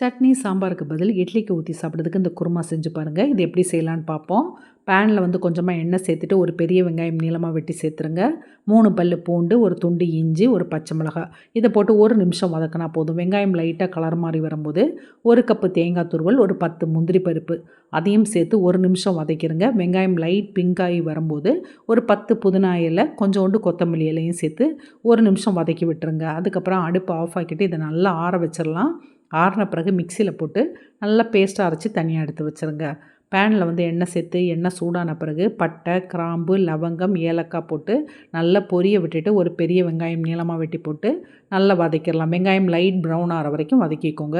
சட்னி சாம்பாருக்கு பதில் இட்லிக்கு ஊற்றி சாப்பிட்றதுக்கு இந்த குருமா செஞ்சு பாருங்கள் இது எப்படி செய்யலான்னு பார்ப்போம். பேனில் வந்து கொஞ்சமாக எண்ணெய் சேர்த்துட்டு ஒரு பெரிய வெங்காயம் நீளமாக வெட்டி சேர்த்துருங்க. மூணு பல் பூண்டு ஒரு துண்டு இஞ்சி ஒரு பச்சை மிளகாய். இதை போட்டு ஒரு நிமிஷம் வதக்கினா போதும். வெங்காயம் லைட்டாக கலர் மாறி வரும்போது ஒரு கப்பு தேங்காய் துருவல் ஒரு பத்து முந்திரி பருப்பு அதையும் சேர்த்து ஒரு நிமிஷம் வதக்கிடுங்க வெங்காயம் லைட் பிங்காகி வரும்போது ஒரு பத்து புதினா இலை கொஞ்சோண்டு கொத்தமல்லி இலையும் சேர்த்து ஒரு நிமிஷம் வதக்கி விட்டுருங்க. அதுக்கப்புறம் அடுப்பு ஆஃப் ஆக்கிட்டு இதை நல்லா ஆற வச்சிடலாம். ஆறின பிறகு மிக்சியில் போட்டு நல்லா பேஸ்ட்டாக அரைச்சி தனியாக எடுத்து வச்சுருங்க. பேனில் வந்து எண்ணெய் சேர்த்து எண்ணெய் சூடான பிறகு பட்டை கிராம்பு லவங்கம் ஏலக்காய் போட்டு நல்லா பொரிய விட்டுட்டு ஒரு பெரிய வெங்காயம் நீளமாக வெட்டி போட்டு நல்லா வதக்கிடலாம். வெங்காயம் லைட் ப்ரௌன் ஆகிற வரைக்கும் வதக்கிக்கோங்க.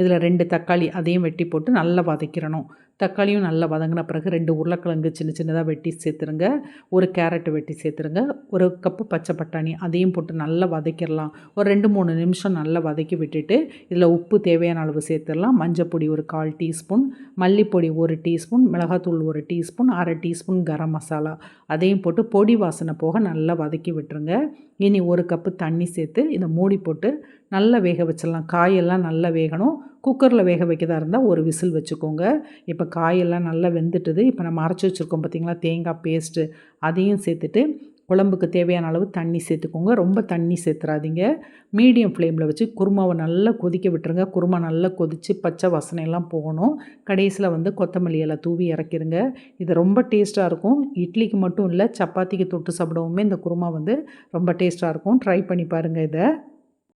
இதில் ரெண்டு தக்காளி அதையும் வெட்டி போட்டு நல்லா வதக்கிடணும். தக்காளியும் நல்லா வதங்கின பிறகு ரெண்டு உருளைக்கிழங்கு சின்ன சின்னதாக வெட்டி சேர்த்துருங்க. ஒரு கேரட் வெட்டி சேர்த்துருங்க. ஒரு கப்பு பச்சை பட்டாணி அதையும் போட்டு நல்லா வதக்கிடலாம். ஒரு ரெண்டு மூணு நிமிஷம் நல்லா வதக்கி விட்டுட்டு இதில் உப்பு தேவையான அளவு சேர்த்துடலாம். மஞ்சப்பொடி ஒரு கால் டீஸ்பூன் மல்லிப்பொடி ஒரு டீஸ்பூன் மிளகாத்தூள் ஒரு டீஸ்பூன் அரை டீஸ்பூன் கரம் மசாலா அதையும் போட்டு பொடி வாசனை போக நல்லா வதக்கி விட்டுருங்க. இனி ஒரு கப்பு தண்ணி சேர்த்து இதை மூடி போட்டு நல்லா வேக வச்சிடலாம். காயெல்லாம் நல்லா வேகணும். குக்கரில் வேக வைக்கிறதா இருந்தால் ஒரு விசில் வச்சுக்கோங்க. இப்போ காயெல்லாம் நல்லா வெந்துட்டுது. இப்போ நம்ம அரைச்சி வச்சுருக்கோம் பார்த்திங்களா தேங்காய் பேஸ்ட்டு அதையும் சேர்த்துட்டு குழம்புக்கு தேவையான அளவு தண்ணி சேர்த்துக்கோங்க. ரொம்ப தண்ணி சேர்த்துறாதீங்க. மீடியம் ஃப்ளேமில் வச்சு குருமாவை நல்லா கொதிக்க விட்டுருங்க. குருமா நல்லா கொதித்து பச்சை வாசனையெல்லாம் போகணும். கடைசியில் வந்து கொத்தமல்லி எல்லாம் தூவி இறக்கிடுங்க இது ரொம்ப டேஸ்ட்டாக இருக்கும். இட்லிக்கு மட்டும் இல்லை சப்பாத்திக்கு தொட்டு சாப்பிடவுமே இந்த குருமா வந்து ரொம்ப டேஸ்ட்டாக இருக்கும். ட்ரை பண்ணி பாருங்கள் இதை.